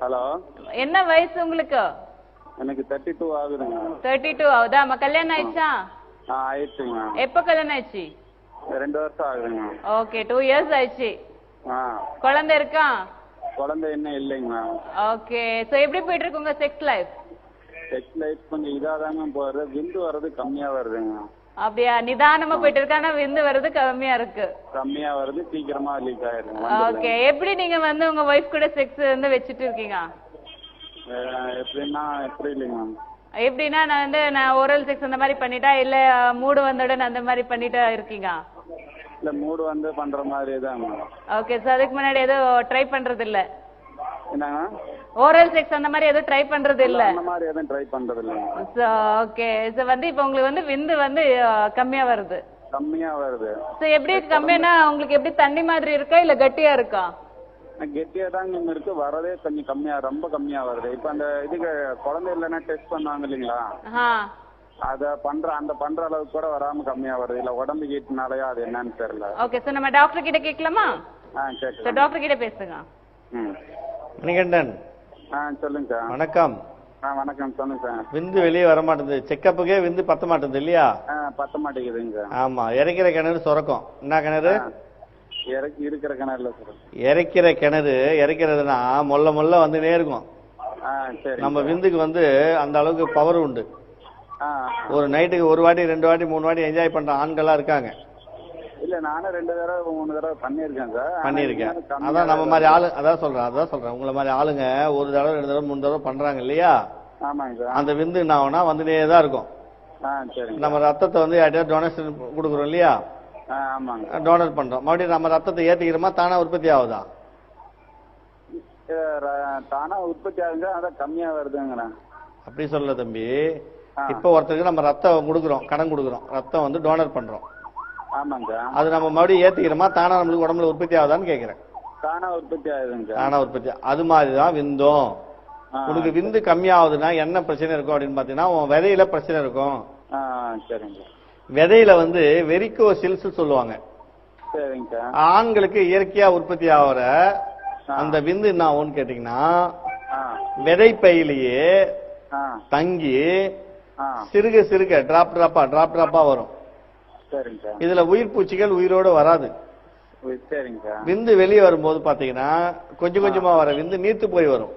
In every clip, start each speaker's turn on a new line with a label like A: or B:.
A: Hello.
B: என்ன வயசு உங்களுக்கு?
A: எனக்கு தேர்ட்டி டூ ஆகுதுங்க.
B: தேர்ட்டி டூ ஆகுதா? அம்மா கல்யாணம் ஆயிடுச்சா?
A: ஆயிடுச்சுங்க.
B: எப்போ கல்யாணம் ஆயிடுச்சு?
A: ரெண்டு வருஷம் ஆகுதுங்க.
B: ஓகே டூ இயர்ஸ் ஆயிடுச்சு.
A: ஆ.
B: குழந்தை இருக்கா?
A: குழந்தை இன்னும் இல்லைங்க.
B: ஓகே ஸோ எப்படி போயிட்டு இருக்கு உங்க செக்ஸ் லைஃப்
A: செக்ஸ் லைஃப் கொஞ்சம் இதாக தாங்க போகிறது விந்து வர்றது கம்மியாக வருதுங்க.
B: அப்படியா? நிதானமா போயிட்டு இருக்கு? ஆனா விந்து வர்றது கம்மியா இருக்கு.
A: கம்மியாக வருது சீக்கிரமாக லீக் ஆயிடுங்க
B: ஓகே எப்படி நீங்க வந்து உங்க ஒய்ஃப் கூட செக்ஸ் வந்து வச்சுட்டு இருக்கீங்க?
A: எப்படின்னா எப்படி இல்லைங்க? மேம்
B: எப்படின்னா நான் வந்து நான் ஓரல் செக்ஸ் அந்த மாதிரி பண்ணிட்டா இல்ல மூடு வந்தவுடன் அந்த மாதிரி பண்ணிட்டு இருக்கீங்க?
A: இல்லை மூடு வந்து பண்ணுற மாதிரி மேம்
B: ஓகே ஸோ அதுக்கு முன்னாடி எதுவும் ட்ரை பண்றது இல்ல
A: என்னங்க?
B: ஓரல் செக்ஸ் அந்த மாதிரி எதுவும் ட்ரை பண்றது இல்ல.
A: அந்த மாதிரி எதுவும் ட்ரை பண்ணுறது இல்லைங்க.
B: ஸோ ஓகே ஸோ வந்து இப்போ உங்களுக்கு வந்து விந்து வந்து கம்மியா வருது.
A: கம்மியாக வருது.
B: ஸோ எப்படி கம்மியானா உங்களுக்கு எப்படி தண்ணி மாதிரி இருக்கா இல்ல கட்டியா இருக்கா?
A: கெட்டியாக தாங்க இருக்கு. வரதே கொஞ்சம் கம்மியாக ரொம்ப கம்மியாக வருது. இப்போ அந்த இதுக்கு குழந்தை இல்லைன்னா டெஸ்ட் பண்ணுவாங்க இல்லைங்களா?
B: ஆ.
A: அதை பண்ற அந்த பண்ற அளவுக்கு கூட வராம கம்மியா வருது. இல்ல உடம்பு ஹீட்னாலயா அது என்னன்னு தெரியல.
B: ஓகே ஸோ நம்ம டாக்டர் கிட்ட கேட்கலாம்? டாக்டர் கிட்ட பேசுங்க.
A: ம்.
C: மணிகண்டன்.
A: சொல்லுங்க சார்.
C: வணக்கம்.
A: வணக்கம். சொல்லுங்க சார்.
C: விந்து வெளியே வர மாட்டேங்குது செக்கப்புக்கே விந்து பத்த மாட்டேங்குது இல்லையா
A: பத்த மாட்டேங்குதுங்க
C: ஆமா இறைக்கிற கிணறு சுரக்கும். என்ன கிணறு?
A: இறக்கி இருக்கிற கிணறுல
C: இறைக்கிற கிணறு இறைக்கிறதுனா மொல்ல மொல்ல வந்துனே இருக்கும். நம்ம விந்துக்கு வந்து அந்த அளவுக்கு பவர் உண்டு. ஒரு நைட்டுக்கு ஒரு வாட்டி ரெண்டு வாட்டி மூணு வாட்டி என்ஜாய் பண்ற ஆண்களா இருக்காங்க.
A: இல்ல நானும் ரெண்டு தடவை மூணு தடவை பண்ணியிருக்கேன் சார்.
C: பண்ணியிருக்கேன். அதான் நம்ம மாதிரி. ஆளு அதான் சொல்றேன் அதான் சொல்றேன். உங்களை மாதிரி ஆளுங்க ஒரு தடவை ரெண்டு தடவை மூணு தடவை பண்றாங்க இல்லையா?
A: ஆமாங்க சார்.
C: அந்த விந்து என்ன ஆகும்னா வந்துனே தான் இருக்கும். நம்ம ரத்தத்தை வந்து யார்ட்டையாவது டொனேஷன் கொடுக்குறோம் இல்லையா?
A: ஆமாங்க
C: டோனர் பண்றோம். மறுபடியும் நம்ம ரத்தத்தை ஏத்திக்கிறோமா தானா உற்பத்தி ஆகுதா?
A: தானா உற்பத்தி ஆகுங்க அதான் கம்மியா வருதுங்கிறேன்.
C: அப்படி சொல்லல தம்பி. இப்போ ஒருத்தருக்கு நம்ம ரத்தம் கொடுக்குறோம் கடன் கொடுக்குறோம். ரத்தம் வந்து டோனர் பண்றோம்.
A: ஆமாங்க.
C: அது நம்ம மறுபடியும் ஏத்திக்கிறோமா? தானா நம்மளுக்கு உடம்புல உற்பத்தி ஆகுதான்னு கேக்குறேன்.
A: தானா உற்பத்தி ஆகுதுங்க.
C: தானா உற்பத்தி அது மாதிரி தான் விந்தும் உனக்கு விந்து கம்மியாகுதுன்னா என்ன பிரச்சனை இருக்கும் அப்படின்னு பாத்தீங்கன்னா உன் விதையில பிரச்சனை இருக்கும்.
A: சரிங்க.
C: விதையில வந்து வெரிகோசில்ஸ் சொல்லுவாங்க.
A: சரிங்க. சார்
C: ஆண்களுக்கு இயற்கையா உற்பத்தி ஆகிற. அந்த விந்து என்ன ஆகும்னு கேட்டீங்கன்னா விதைப்பையிலேயே தங்கி சிறுக சிறுக டிராப் டிராப்பா டிராப் டிராப்பா வரும். இதுல உயிர் பூச்சிகள் உயிரோட வராது. விந்து வெளியே வரும்போது பாத்தீங்கன்னா கொஞ்சம் கொஞ்சமா வர விந்து நீர்த்து போய் வரும்.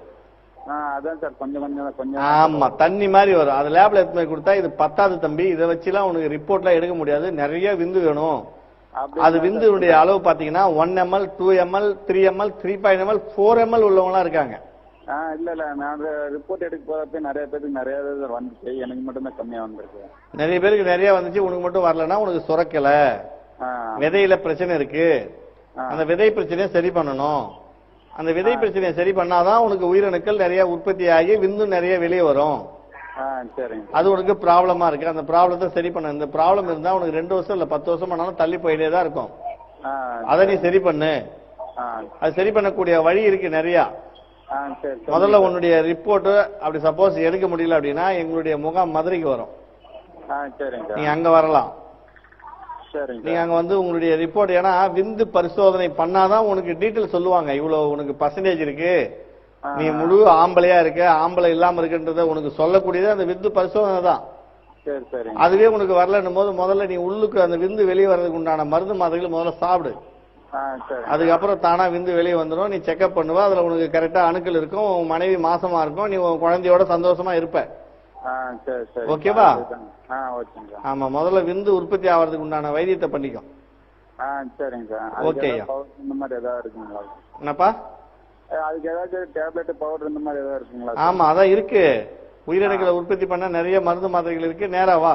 A: ஆ அதான் சார் கொஞ்சம் கொஞ்சம் கொஞ்சம்
C: ஆமா தண்ணி மாதிரி வரும். அது லேப்ல எடுத்து கொடுத்தா இது பத்தாது தம்பி. இதை வச்சுலாம் உனக்கு ரிப்போர்ட்லாம் எடுக்க முடியாது. நிறைய விந்து வேணும். அது விந்துடைய அளவு பாத்தீங்கன்னா one ML two ML three ML three point ML four ML உள்ளவங்களாம் இருக்காங்க.
A: ஆ இல்ல இல்ல. நான் ரிப்போர்ட் எடுக்க போறப்ப நிறைய பேருக்கு நிறைய வந்துச்சு. எனக்கு மட்டும் தான் கம்மியா வந்திருக்கு.
C: நிறைய பேருக்கு நிறைய வந்துச்சு. உனக்கு மட்டும் வரலன்னா உனக்கு சுரக்கல. விதையில பிரச்சனை இருக்கு. அந்த விதை பிரச்சனையை சரி பண்ணணும். அந்த விதை பிரச்சனையை சரி பண்ணாதான் உனக்கு உயிரணுக்கள் நிறைய உற்பத்தி ஆகி விந்து நிறைய வெளியே வரும். அது உனக்கு ப்ராப்ளமா இருக்கு. அந்த ப்ராப்ளத்தை சரி பண்ண. இந்த ப்ராப்ளம் இருந்தா உனக்கு ரெண்டு வருஷம் இல்ல பத்து வருஷம் ஆனாலும் தள்ளி போயிட்டே தான் இருக்கும். அதை நீ சரி. பண்ணு. அது சரி பண்ணக்கூடிய வழி இருக்கு நிறைய. முதல்ல உன்னுடைய ரிப்போர்ட் அப்படி சப்போஸ் எடுக்க முடியல அப்படின்னா எங்களுடைய முகாம் மதுரைக்கு வரும். நீங்க அங்க வரலாம். நீங்க அங்க வந்து உங்களுடைய ரிப்போர்ட் ஏன்னா விந்து பரிசோதனை பண்ணாதான் உனக்கு டீட்டெயில் சொல்லுவாங்க. இவ்வளவு உனக்கு பர்சன்டேஜ் இருக்கு. நீ முழு ஆம்பளையா இருக்க ஆம்பளை இல்லாம இருக்குன்றத உனக்கு சொல்லக்கூடியது அந்த விந்து பரிசோதனை தான். அதுவே உனக்கு வரலன்னும் போது முதல்ல நீ உள்ளுக்கு அந்த விந்து வெளியே வர்றதுக்கு உண்டான மருந்து மாத்திரைகளை முதல்ல சாப்பிடு. அதுக்கப்புறம் தானா விந்து வெளியே வந்துடும் நீ செக்அப் பண்ணுவ. அதுல உனக்கு கரெக்டா அணுக்கள் இருக்கும். உன் மனைவி மாசமா இருக்கும். நீ உன் குழந்தையோட சந்தோஷமா இருப்ப. ஓகேவா? ஆமா முதல்ல விந்து உற்பத்தி ஆகிறதுக்கு உண்டான வைத்தியத்தை பண்ணிக்கோ
A: சரிங்க. Sir
C: okay.
A: இந்த மாதிரி ஏதாவது இருக்குங்களா?
C: என்னப்பா?
A: அதுக்கு ஏதாச்சும் டேப்லெட் பவுடர் இந்த மாதிரி ஏதாவது இருக்குங்களா?
C: ஆமா அதான் இருக்கு. உயிரணுக்களை உற்பத்தி பண்ண நிறைய மருந்து மாத்திரைகள் இருக்கு. நேரா வா.